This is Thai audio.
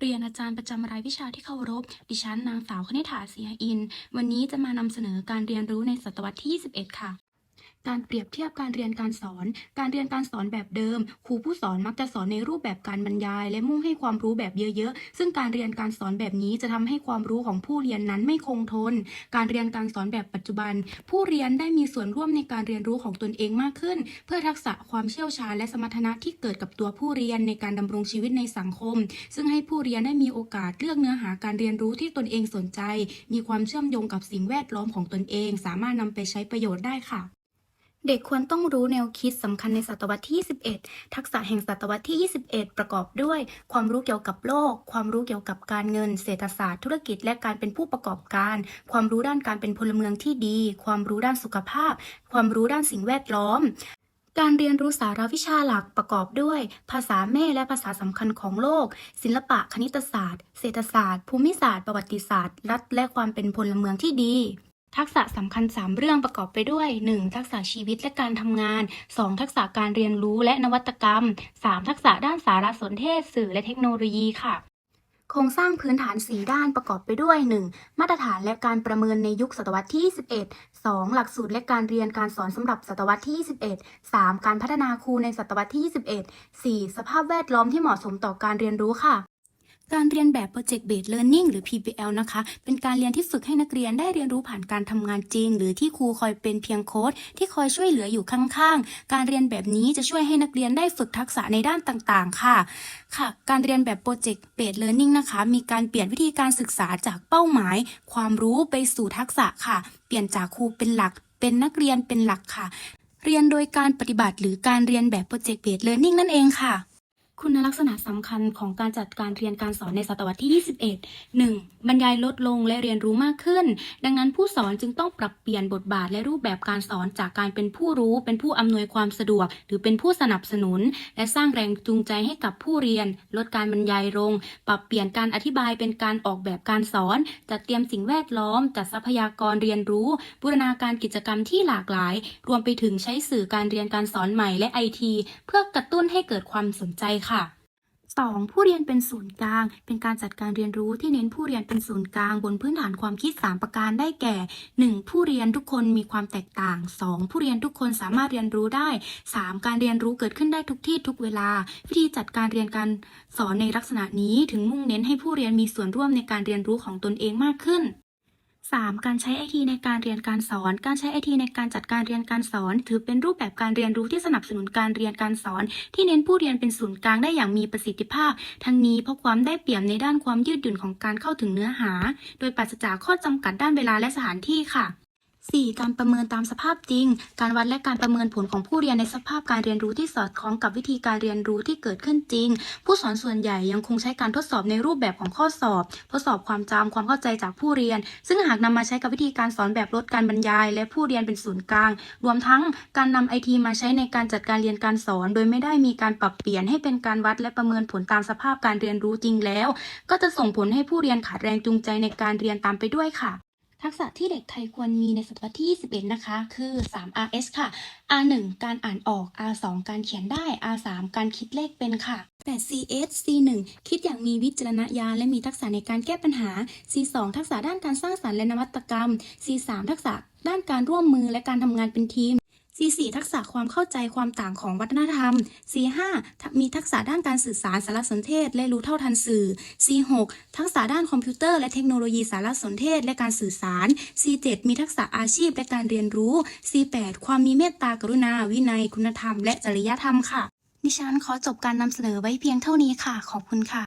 เรียนอาจารย์ประจำรายวิชาที่เคารพ ดิฉันนางสาวคณิษฐาเสียอิน วันนี้จะมานำเสนอการเรียนรู้ในศตวรรษที่ 21 ค่ะ การเปรียบเทียบการเรียนการสอน การเรียนการสอนแบบเดิม ครูผู้สอนมักจะสอนในรูปแบบการบรรยาย และมุ่งให้ความรู้แบบเยอะๆ ซึ่งการเรียนการสอนแบบนี้จะทำให้ความรู้ของผู้เรียนนั้นไม่คงทน การเรียนการสอนแบบปัจจุบัน ผู้เรียนได้มีส่วนร่วมในการเรียนรู้ของตนเองมากขึ้น เพื่อทักษะความเชี่ยวชาญและสมรรถนะที่เกิดกับตัวผู้เรียนในการดำรงชีวิตในสังคม ซึ่งให้ผู้เรียนได้มีโอกาสเลือกเนื้อหาการเรียนรู้ที่ตนเองสนใจ มีความเชื่อมโยงกับสิ่งแวดล้อมของตนเอง สามารถนำไปใช้ประโยชน์ได้ค่ะ เด็กควรต้องรู้แนวคิดสำคัญในศตวรรษที่ 21 ทักษะแห่งศตวรรษที่ 21 ประกอบด้วย ความรู้เกี่ยวกับโลก ความรู้เกี่ยวกับการเงิน เศรษฐศาสตร์ ธุรกิจ และการเป็นผู้ประกอบการ ความรู้ด้านการเป็นพลเมืองที่ดี ความรู้ด้านสุขภาพ ความรู้ด้านสิ่งแวดล้อมการเรียนรู้สาระวิชาหลักประกอบด้วย ภาษาแม่และภาษาสำคัญของโลก ศิลปะคณิตศาสตร์ เศรษฐศาสตร์ ภูมิศาสตร์ ประวัติศาสตร์ รัฐและความเป็นพลเมืองที่ดี ทักษะสำคัญ 3 เรื่องประกอบไปด้วย 1. ทักษะชีวิตและการทำงาน 2. ทักษะการเรียนรู้และนวัตกรรม 3. ทักษะด้านสารสนเทศสื่อและเทคโนโลยีค่ะ โครงสร้างพื้นฐาน 4 ด้านประกอบไปด้วย 1. มาตรฐานและการประเมินในยุคศตวรรษที่21 2. หลักสูตรและการเรียนการสอนสำหรับศตวรรษที่21 3. การพัฒนาครูในศตวรรษที่ 21 4. สภาพแวดล้อมที่เหมาะสมต่อการเรียนรู้ค่ะ การเรียนแบบ Project Based Learning หรือ PBL นะคะ เป็นการเรียนที่ฝึกให้นักเรียนได้เรียนรู้ผ่านการทำงานจริง หรือที่ครูคอยเป็นเพียงโค้ดที่คอยช่วยเหลืออยู่ข้างๆ การเรียนแบบนี้จะช่วยให้นักเรียนได้ฝึกทักษะในด้านต่างๆ ค่ะ ค่ะ การเรียนแบบ Project Based Learning นะคะ มีการเปลี่ยนวิธีการศึกษาจากเป้าหมาย ความรู้ไปสู่ทักษะค่ะ เปลี่ยนจากครูเป็นหลัก เป็นนักเรียนเป็นหลักค่ะ เรียนโดยการปฏิบัติหรือการเรียนแบบ Project Based Learning นั่นเองค่ะ คุณลักษณะสำคัญของการจัดการเรียนการสอนในศตวรรษที่ 21 1. บรรยายลดลงและเรียนรู้มากขึ้น ดังนั้นผู้สอนจึงต้องปรับเปลี่ยนบทบาทและรูปแบบการสอนจากการเป็นผู้รู้ เป็นผู้อำนวยความสะดวก หรือเป็นผู้สนับสนุน และสร้างแรงจูงใจให้กับผู้เรียน ลดการบรรยายลง ปรับเปลี่ยนการอธิบายเป็นการออกแบบการสอน จัดเตรียมสิ่งแวดล้อม จัดทรัพยากรเรียนรู้ บูรณาการกิจกรรมที่หลากหลาย รวมไปถึงใช้สื่อการเรียนการสอนใหม่และไอทีเพื่อกระตุ้นให้เกิดความสนใจค่ะ 2. ผู้เรียนเป็นศูนย์กลาง เป็นการจัดการเรียนรู้ที่เน้นผู้เรียนเป็นศูนย์กลาง บนพื้นฐานความคิด 3 ประการได้แก่ 1. ผู้เรียนทุกคนมีความแตกต่าง 2. ผู้เรียนทุกคนสามารถเรียนรู้ได้ 3. การเรียนรู้เกิดขึ้นได้ทุกที่ทุกเวลา วิธีจัดการเรียนการสอนในลักษณะนี้ ถึงมุ่งเน้นให้ผู้เรียนมีส่วนร่วมในการเรียนรู้ของตนเองมากขึ้น 3. การใช้ไอทีในการเรียนการสอน การใช้ไอทีในการจัดการเรียนการสอน ถือเป็นรูปแบบการเรียนรู้ที่สนับสนุนการเรียนการสอน ที่เน้นผู้เรียนเป็นศูนย์กลางได้อย่างมีประสิทธิภาพ ทั้งนี้เพราะความได้เปรียบในด้านความยืดหยุ่นของการเข้าถึงเนื้อหา โดยปราศจากข้อจำกัดด้านเวลาและสถานที่ค่ะ 4. การประเมินตามสภาพจริง การวัดและการประเมินผลของผู้เรียนในสภาพการเรียนรู้ที่สอดคล้องกับวิธีการเรียนรู้ที่เกิดขึ้นจริง ผู้สอนส่วนใหญ่ยังคงใช้การทดสอบในรูปแบบของข้อสอบ ทดสอบความจำความเข้าใจจากผู้เรียน ซึ่งหากนำมาใช้กับวิธีการสอนแบบลดการบรรยาย และผู้เรียนเป็นศูนย์กลาง รวมทั้งการนำไอทีมาใช้ในการจัดการเรียนการสอน โดยไม่ได้มีการปรับเปลี่ยนให้เป็นการวัดและประเมินผลตามสภาพการเรียนรู้จริงแล้ว ก็จะส่งผลให้ผู้เรียนขาดแรงจูงใจในการเรียนตามไปด้วยค่ะ ทักษะที่เด็กไทยควรมีในศตวรรษที่ 21 นะคะ คือ 3 RS ค่ะ R1 การอ่านออก R2 การเขียนได้ R3 การคิดเลขเป็นค่ะ 8 CS C1 คิดอย่างมีวิจารณญาณและมีทักษะในการแก้ปัญหา C2 ทักษะด้านการสร้างสรรค์และนวัตกรรม C3 ทักษะด้านการร่วมมือและการทำงานเป็นทีม C4 ทักษะความเข้าใจความต่างของวัฒนธรรม C5 มีทักษะด้านการสื่อสารสารสนเทศ และรู้เท่าทันสื่อ C6 ทักษะด้านคอมพิวเตอร์และเทคโนโลยีสารสนเทศและการสื่อสาร C7 มีทักษะอาชีพและการเรียนรู้ C8 ความมีเมตตากรุณา วินัย คุณธรรม และจริยธรรมค่ะ ดิฉันขอจบการนำเสนอไว้เพียงเท่านี้ค่ะ ขอบคุณค่ะ